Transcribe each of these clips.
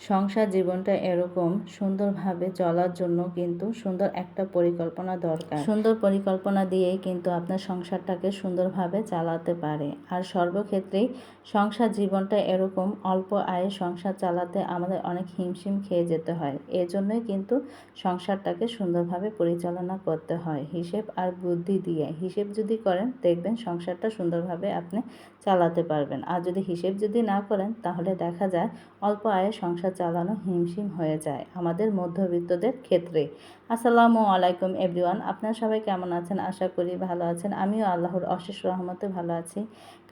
সংসার জীবনটা এরকম সুন্দরভাবে চলার জন্য কিন্তু সুন্দর একটা পরিকল্পনা দরকার। সুন্দর পরিকল্পনা দিয়েই কিন্তু আপনার সংসারটাকে সুন্দরভাবে চালাতে পারে। আর সর্বক্ষেত্রেই সংসার জীবনটা এরকম অল্প আয়ে সংসার চালাতে আমাদের অনেক হিমশিম খেয়ে যেতে হয়। এজন্যই কিন্তু সংসারটাকে সুন্দরভাবে পরিচালনা করতে হয়। হিসেব আর বুদ্ধি দিয়ে। হিসেব যদি করেন, দেখবেন সংসারটা সুন্দরভাবে আপনি চালাতে পারবেন। আর যদি হিসেব যদি না করেন, তাহলে দেখা যায় অল্প আয়ে সংসার চালানো হিমশিম হয়ে যায়। আমাদের মধ্যবিত্তদের ক্ষেত্রে আসসালামু আলাইকুম এভরিওয়ান, আপনারা সবাই কেমন আছেন? আশা করি ভালো আছেন। আমিও আল্লাহর অশেষ রহমতে ভালো আছি।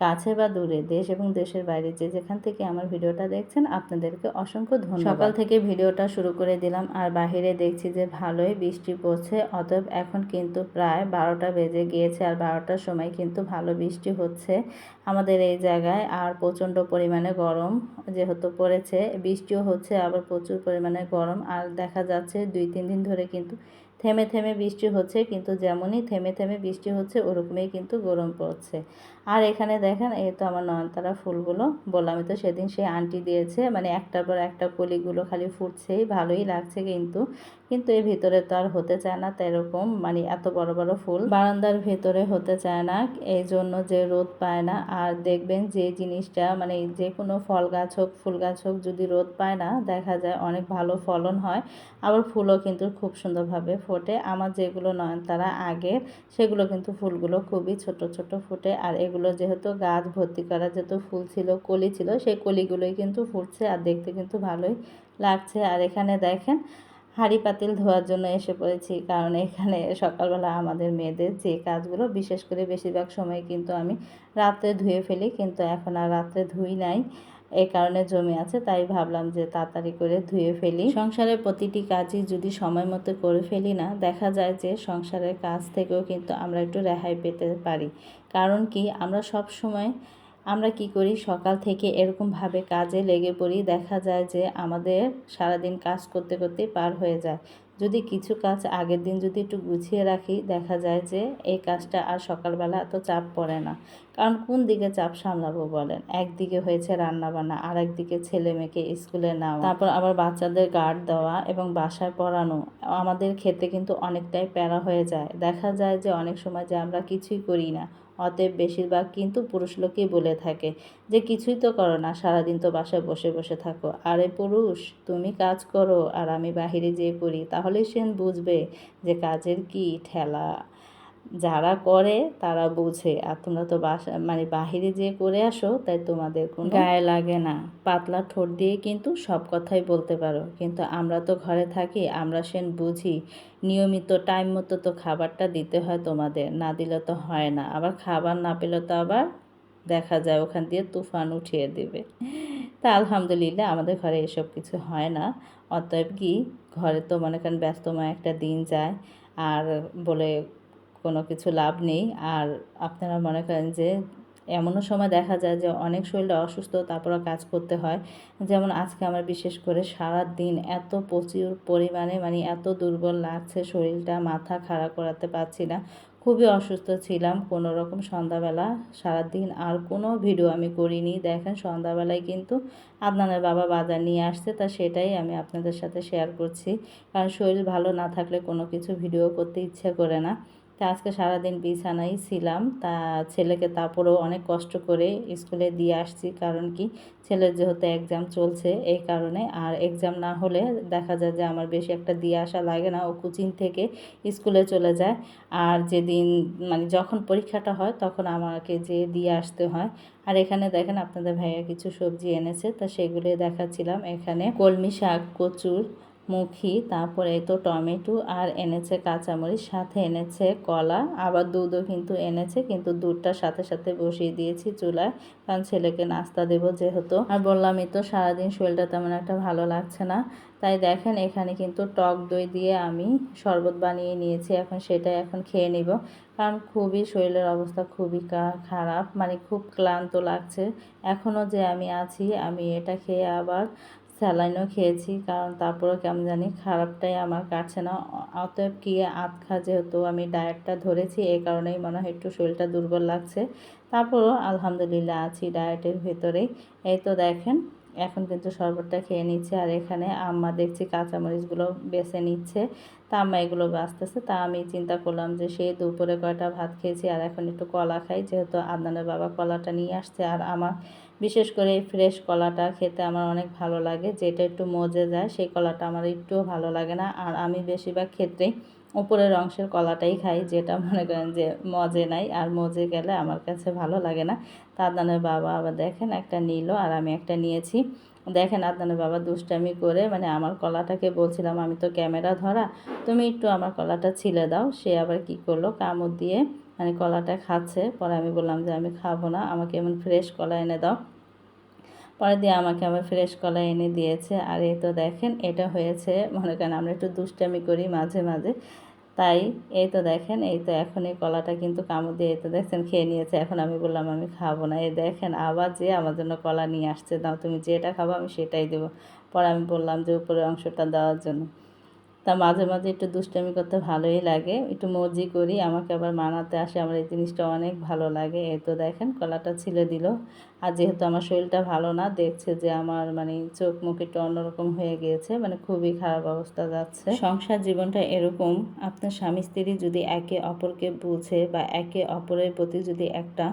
কাছে বা দূরে, দেশ এবং দেশের বাইরে যে যেখান থেকে আমার ভিডিওটা দেখছেন, আপনাদেরকে অসংখ্য ধন্যবাদ। সকাল থেকে ভিডিওটা শুরু করে দিলাম আর বাহিরে দেখছি যে ভালোই বৃষ্টি পড়ছে, অতএব এখন কিন্তু প্রায় বারোটা বেজে গিয়েছে আর বারোটার সময় কিন্তু ভালো বৃষ্টি হচ্ছে আমাদের এই জায়গায়। আর প্রচণ্ড পরিমাণে গরম যেহেতু পড়েছে, বৃষ্টিও হচ্ছে, আবার প্রচুর পরিমাণে গরম। আর দেখা যাচ্ছে দুই, তিন দিন ধরে কিন্তু থেমে থেমে বৃষ্টি হচ্ছে কিন্তু যেমনই থেমে থেমে বৃষ্টি হচ্ছে ওরকমই কিন্তু গরম পড়ছে। আর এখানে দেখেন, এই তো আমার নয়নতারা ফুলগুলো, বললামই তো সেদিন সে আন্টি দিয়েছে মানে একটার পর একটা কলিগুলো খালি ফুটছেই, ভালোই লাগছে কিন্তু। কিন্তু এর ভিতরে তো আর হতে চায় না তাই এরকম মানে এত বড় বড় ফুল। বারান্দার ভেতরে হতে চায় না এই জন্য যে রোদ পায় না। আর দেখবেন যে জিনিসটা মানে যে কোনো ফল গাছ হোক, ফুল গাছ হোক, যদি রোদ পায় না, দেখা যায় অনেক ভালো ফলন হয়। আবার ফুলও কিন্তু খুব সুন্দরভাবে ফোটে। আমার যেগুলো নয়নতারা আগের, সেগুলো কিন্তু ফুলগুলো খুবই ছোট ছোট ফুটে। আর এগুলো যেহেতু গাছ ভর্তি করা যেহেতু ফুল ছিল, কলি ছিল, সেই কলিগুলোই কিন্তু ফুটছে আর দেখতে কিন্তু ভালোই লাগছে। আর এখানে দেখেন, হাঁড়ি পাতিল ধোয়ার জন্য এসে পড়েছি, কারণ এখানে সকালবেলা আমাদের মেয়েদের যে কাজগুলো, বিশেষ করে বেশিরভাগ সময় কিন্তু আমি রাত্রে ধুয়ে ফেলি, কিন্তু এখন আর রাত্রে ধুই নাই। এই কারণে জমে আছে, তাই ভাবলাম যে তাড়াতাড়ি করে ধুয়ে ফেলি। সংসারের প্রতিটি কাজই যদি সময় মতো করে ফেলি না, দেখা যায় যে সংসারের কাজ থেকেও কিন্তু আমরা একটু রেহাই পেতে পারি। কারণ কি, আমরা সব সময়, আমরা কি করি, সকাল থেকে এরকমভাবে কাজে লেগে পড়ি, দেখা যায় যে আমাদের সারাদিন কাজ করতে করতে পার হয়ে যায়। যদি কিছু কাজ আগের দিন যদি একটু গুছিয়ে রাখি, দেখা যায় যে এই কাজটা আর সকালবেলা এত চাপ পড়ে না। কারণ কোন দিকে চাপ সামলাবো বলেন? একদিকে হয়েছে রান্না বান্না আর একদিকে ছেলে মেয়েকে স্কুলে নেওয়া, তারপর আবার বাচ্চাদের গার্ড দেওয়া এবং বাসায় পড়ানো। আমাদের ক্ষেত্রে কিন্তু অনেকটাই প্যারা হয়ে যায়। দেখা যায় যে অনেক সময় যে আমরা কিছুই করি না। অতএব বেশিরভাগ কিন্তু পুরুষ লোকই বলে থাকে যে কিছুই তো করো না, সারাদিন তো বাসায় বসে বসে থাকো। আরে পুরুষ, তুমি কাজ করো আর আমি বাহিরে যেয়ে করি তাহলে সে বুঝবে যে কাজের কি ঠেলা। যারা করে তারা বোঝে। আর তোমরা তো বাসা মানে বাহিরে যেয়ে করে আসো তাই তোমাদের কোনো গায়ে লাগে না। পাতলা ঠোঁট দিয়ে কিন্তু সব কথাই বলতে পারো। কিন্তু আমরা তো ঘরে থাকি আমরা সেন বুঝি নিয়মিত টাইম মতো তো খাবারটা দিতে হয় তোমাদের না দিলে তো হয় না। আবার খাবার না পেলে তো আবার দেখা যায় ওখান দিয়ে তুফান উঠিয়ে দেবে। তা আলহামদুলিল্লাহ আমাদের ঘরে এসব কিছু হয় না। অতএব কি ঘরে তো মনে করেন ব্যস্তময় একটা দিন যায়। আর বলে কোনো কিছু লাভ নেই। আর আপনারা মনে করেন যে এমনও সময় দেখা যায় যে অনেক শরীরটা অসুস্থ, তারপরও কাজ করতে হয়। যেমন আজকে আমার বিশেষ করে সারা দিন এত প্রচুর পরিমাণে মানে এত দুর্বল লাগছে শরীরটা, মাথা খাড়া করাতে পারছি না। খুবই অসুস্থ ছিলাম কোনো রকম সন্ধ্যাবেলা। সারাদিন আর কোনো ভিডিও আমি করিনি। দেখেন সন্ধ্যাবেলায় কিন্তু আদনানের বাবা বাজার নিয়ে আসছে, তা সেটাই আমি আপনাদের সাথে শেয়ার করছি। কারণ শরীর ভালো না থাকলে কোনো কিছু ভিডিও করতে ইচ্ছে করে না। তা আজকে সারাদিন বিছানাই ছিলাম। তা ছেলেকে তারপরেও অনেক কষ্ট করে স্কুলে দিয়ে আসছি। কারণ কি? ছেলের যেহেতু এক্সাম চলছে এই কারণে। আর এক্সাম না হলে দেখা যায় যে আমার বেশি একটা দিয়ে আসা লাগে না। ও কোচিং থেকে স্কুলে চলে যায়। আর যেদিন মানে যখন পরীক্ষাটা হয় তখন আমাকে যে দিয়ে আসতে হয়। আর এখানে দেখেন আপনাদের ভাইয়া কিছু সবজি এনেছে। তা সেগুলোই দেখাচ্ছিলাম। এখানে কলমি শাক, কচুর মুখি, তারপরে তো টমেটো আর এনেছে কাঁচামরিচ, সাথে এনেছে কলা, আবার দুধও কিন্তু এনেছে, কিন্তু দুধটার সাথে সাথে বসিয়ে দিয়েছি চুলায়, কারণ ছেলেকে নাস্তা দেবো যেহেতু। আর বললামই তো সারাদিন শরীরটা তেমন একটা ভালো লাগছে না। তাই দেখেন এখানে কিন্তু টক দই দিয়ে আমি শরবত বানিয়ে নিয়েছি, এখন সেটাই এখন খেয়ে নিব। কারণ খুবই শরীরের অবস্থা খুবই খারাপ মানে খুব ক্লান্ত লাগছে। এখনও যে আমি আছি, আমি এটা খেয়ে আবার স্যালাইনও খেয়েছি, কারণ তারপরেও কেমন জানি খারাপটাই আমার কাটছে না। অতএব কি আতখা যেহেতু আমি ডায়েটটা ধরেছি এই কারণেই মনে হয় একটু শরীরটা দুর্বল লাগছে। তারপরও আলহামদুলিল্লাহ আছি ডায়েটের ভেতরেই। এই তো দেখেন এখন কিন্তু শরবতটা খেয়ে নিচ্ছে। আর এখানে আম্মা দেখছি কাঁচামরিচগুলো বেছে নিচ্ছে। তা আম্মা এগুলো বাঁচতেছে। তা আমি চিন্তা করলাম যে সে দুপুরে কয়টা ভাত খেয়েছি আর এখন একটু কলা খাই। যেহেতু আদনানের বাবা কলাটা নিয়ে আসছে আর আমার বিশেষ করে এই ফ্রেশ কলাটা খেতে আমার অনেক ভালো লাগে। যেটা একটু মজে যায়, সেই কলাটা আমার একটুও ভালো লাগে না। আর আমি বেশিরভাগ ক্ষেত্রেই উপরের অংশের কলাটাই খাই, যেটা মনে করেন যে মজে নাই, আর মজে গেলে আমার কাছে ভালো লাগে না। তা আদনানের বাবা আবার দেখেন একটা নিল, আর আমি একটা নিয়েছি। দেখেন আদনানের বাবা দুষ্টামি করে মানে আমার কলাটাকে বলছিলাম, আমি তো ক্যামেরা ধরা, তুমি একটু আমার কলাটা ছিলে দাও। সে আবার কি করল, কামড় দিয়ে মানে কলাটা খাচ্ছে। পরে আমি বললাম যে, আমি খাব না, আমাকে এমন ফ্রেশ কলা এনে দাও। পরে দিয়ে আমাকে আবার ফ্রেশ কলা এনে দিয়েছে। আর এই তো দেখেন, এটা হয়েছে, মনে করেন আমরা একটু দুষ্টামি করি মাঝে মাঝে। তাই এই তো দেখেন, এই তো এখন এই কলাটা কিন্তু কামড় দিয়ে এই তো দেখছেন খেয়ে নিয়েছে। এখন আমি বললাম, আমি খাব না। এই দেখেন আবার যে আমার জন্য কলা নিয়ে আসছে, দাও তুমি যেটা খাব আমি সেটাই দেবো। পরে আমি বললাম যে উপরের অংশটা দেওয়ার জন্য। তা মাঝে মাঝে একটু দুষ্টামি করতে ভালোই লাগে। একটু মর্জি করি, আমাকে আবার মানাতে আসে। আমার এই জিনিসটা অনেক ভালো লাগে। এ তো দেখেন, কলাটা ছিলে দিল। আর যেহেতু আমার শরীরটা ভালো না, দেখছে যে আমার মানে চোখ মুখ একটু অন্যরকম হয়ে গিয়েছে মানে খুবই খারাপ অবস্থা যাচ্ছে। সংসার জীবনটা এরকম, আপনার স্বামী স্ত্রী যদি একে অপরকে বুঝে বা একে অপরের প্রতি যদি একটা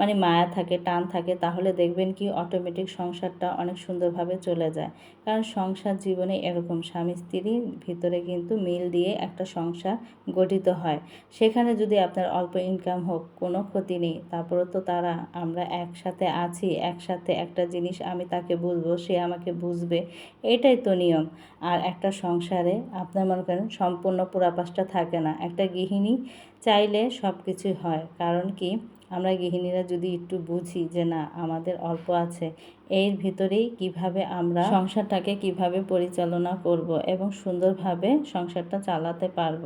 মানে মায়া থাকে, টান থাকে, তাহলে দেখবেন কি অটোমেটিক সংসারটা অনেক সুন্দরভাবে চলে যায়। কারণ সংসার জীবনে এরকম, স্বামী স্ত্রীর ভিতরে কিন্তু মিল দিয়ে একটা সংসার গঠিত হয়। সেখানে যদি আপনার অল্প ইনকাম হোক, কোনো ক্ষতি নেই তারপরে তো তারা, আমরা একসাথে আছি, একসাথে একটা জিনিস আমি তাকে বুঝব সে আমাকে বুঝবে, এটাই তো নিয়ম। আর একটা সংসারে আপনার মনে করেন সম্পূর্ণ পুরাপাশটা থাকে না। একটা গৃহিণী চাইলে সব কিছুই হয়, কারণ কি? আমরা গৃহিণীরা যদি একটু বুঝি যে না, আমাদের অল্প আছে, এর ভিতরেই কীভাবে আমরা সংসারটাকে কীভাবে পরিচালনা করব এবং সুন্দরভাবে সংসারটা চালাতে পারব।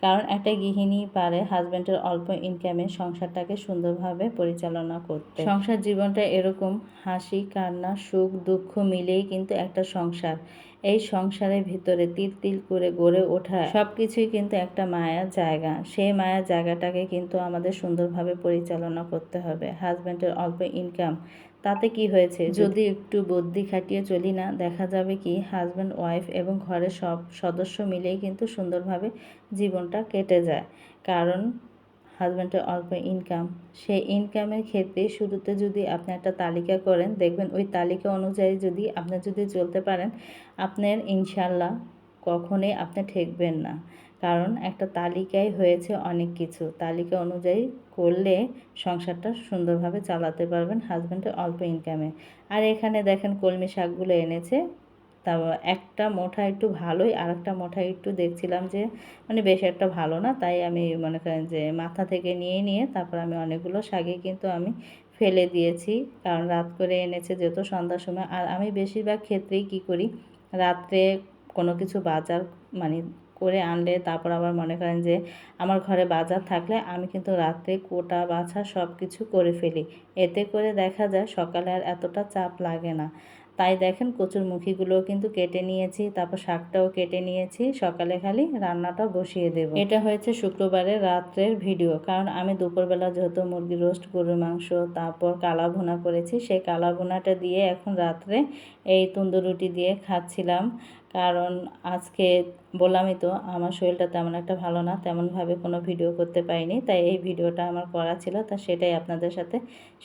কারণ একটা গৃহিণী পারে হাজব্যান্ডের অল্প ইনকামে সংসারটাকে সুন্দরভাবে পরিচালনা করতে। সংসার জীবনটা এরকম, হাসি, কান্না, সুখ, দুঃখ মিলেই কিন্তু একটা সংসার। এই সংসারের ভিতরে তিল তিল করে গড়ে ওঠা সব কিছুই কিন্তু একটা মায়ার জায়গা। সেই মায়ার জায়গাটাকে কিন্তু আমাদের সুন্দরভাবে পরিচালনা করতে হবে। হাজব্যান্ডের অল্প ইনকাম তাতে কি হয়েছে? যদি একটু বুদ্ধি খাটিয়ে চলি না দেখা যাবে কি হাজব্যান্ড ওয়াইফ এবং ঘরের সব সদস্য মিলেই কিন্তু সুন্দরভাবে জীবনটা কেটে যায়। কারণ হাজব্যান্ডের অল্প ইনকাম সেই ইনকামের ক্ষেত্রে শুরুতে যদি আপনি একটা তালিকা করেন, দেখবেন ওই তালিকা অনুযায়ী যদি আপনি যদি চলতে পারেন, আপনার ইনশাল্লাহ কখনোই আপনি ঠেকবেন না। কারণ একটা তালিকায় হয়েছে অনেক কিছু। তালিকা অনুযায়ী করলে সংসারটা সুন্দরভাবে চালাতে পারবেন হাজব্যান্ডের অল্প ইনকামে আর এখানে দেখেন কলমি শাকগুলো এনেছে। তা একটা মোটা একটু ভালোই আর একটা মোটা একটু দেখছিলাম যে মানে বেশ একটা ভালো না? তাই আমি মনে করেন যে মাথা থেকে নিয়ে নিয়ে তারপর আমি অনেকগুলো শাকে কিন্তু আমি ফেলে দিয়েছি। কারণ রাত করে এনেছে যেহেতু সন্ধ্যার সময়। আর আমি বেশিরভাগ ক্ষেত্রেই কি করি, রাত্রে কোনো কিছু বাজার মানে করে আনলে, তারপর আবার মনে করেন যে আমার ঘরে বাজার থাকলে আমি কিন্তু রাত্রে কোটা, বাছা সব কিছু করে ফেলি। এতে করে দেখা যায় সকালে আর এতটা চাপ লাগে না। তাই দেখেন কচুর মুখিগুলোও কিন্তু কেটে নিয়েছি, তারপর শাকটাও কেটে নিয়েছি, সকালে খালি রান্নাটা বসিয়ে দেব। এটা হয়েছে শুক্রবারের রাত্রের ভিডিও, কারণ আমি দুপুরবেলা যেহেতু মুরগি রোস্ট, গরুর মাংস, তারপর কালা ভুনা করেছি, সেই কালা ভুনাটা দিয়ে এখন রাত্রে এই তন্দুর রুটি দিয়ে খাচ্ছিলাম, কারণ আজকে বললামই তো, আমার শরীরটা তেমন একটা ভালো না, তেমনভাবে কোনো ভিডিও করতে পারিনি, তাই এই ভিডিওটা আমার করা ছিল, তা সেটাই আপনাদের সাথে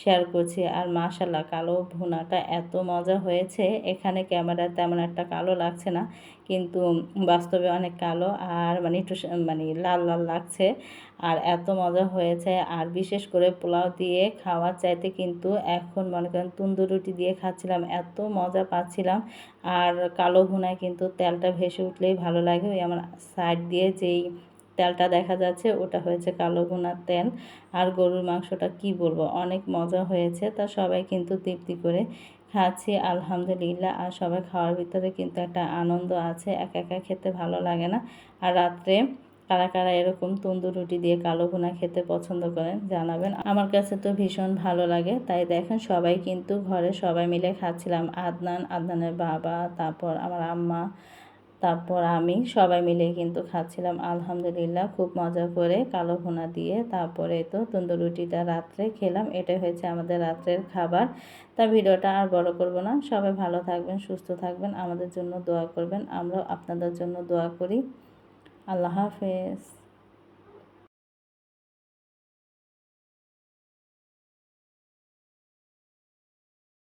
শেয়ার করছি। আর মাশাল্লাহ কালো ভুনাটা এত মজা হয়েছে, এখানে ক্যামেরা তেমন একটা কালো লাগছে না, কিন্তু বাস্তবে অনেক কালো, আর মানে একটু মানে লাল লাল লাগছে, আর এত মজা হয়েছে, আর বিশেষ করে পোলাও দিয়ে খাওয়ার চাইতে কিন্তু এখন মনে করেন তন্দুর রুটি দিয়ে খাচ্ছিলাম, এত মজা পাচ্ছিলাম, আর কালো ভুনায় কিন্তু তেলটা ভেসে উঠলেই ভালো লাগে ওই আমার সাইড দিয়ে যেই তেলটা দেখা যাচ্ছে, ওটা হয়েছে কালো ভুনার তেল। আর গরুর মাংসটা কি বলব, অনেক মজা হয়েছে। তা সবাই কিন্তু তৃপ্তি করে খাচ্ছি, আলহামদুলিল্লাহ। আর সবাই খাওয়ার ভিতরে কিন্তু একটা আনন্দ আছে, একা একা খেতে ভালো লাগে না। আর রাত্রে কারা কারা এরকম তন্দুর রুটি দিয়ে কালো ভুনা খেতে পছন্দ করেন, জানাবেন। আমার কাছে তো ভীষণ ভালো লাগে, তাই দেখেন সবাই কিন্তু ঘরে সবাই মিলে খাচ্ছিলাম। আদনান, আদনানের বাবা, তারপর আমার আম্মা তারপর আমি সবাই মিলে কিন্তু খাচ্ছিলাম, আলহামদুলিল্লাহ, খুব মজা করে কালো ভুনা দিয়ে। তারপরে তো তন্দুর রুটিটা রাত্রে খেলাম, এটাই হয়েছে আমাদের রাত্রের খাবার। তা ভিডিওটা আর বড় করব না, সবাই ভালো থাকবেন, সুস্থ থাকবেন, আমাদের জন্য দোয়া করবেন, আমরাও আপনাদের জন্য দোয়া করি। আল্লাহ হাফেজ।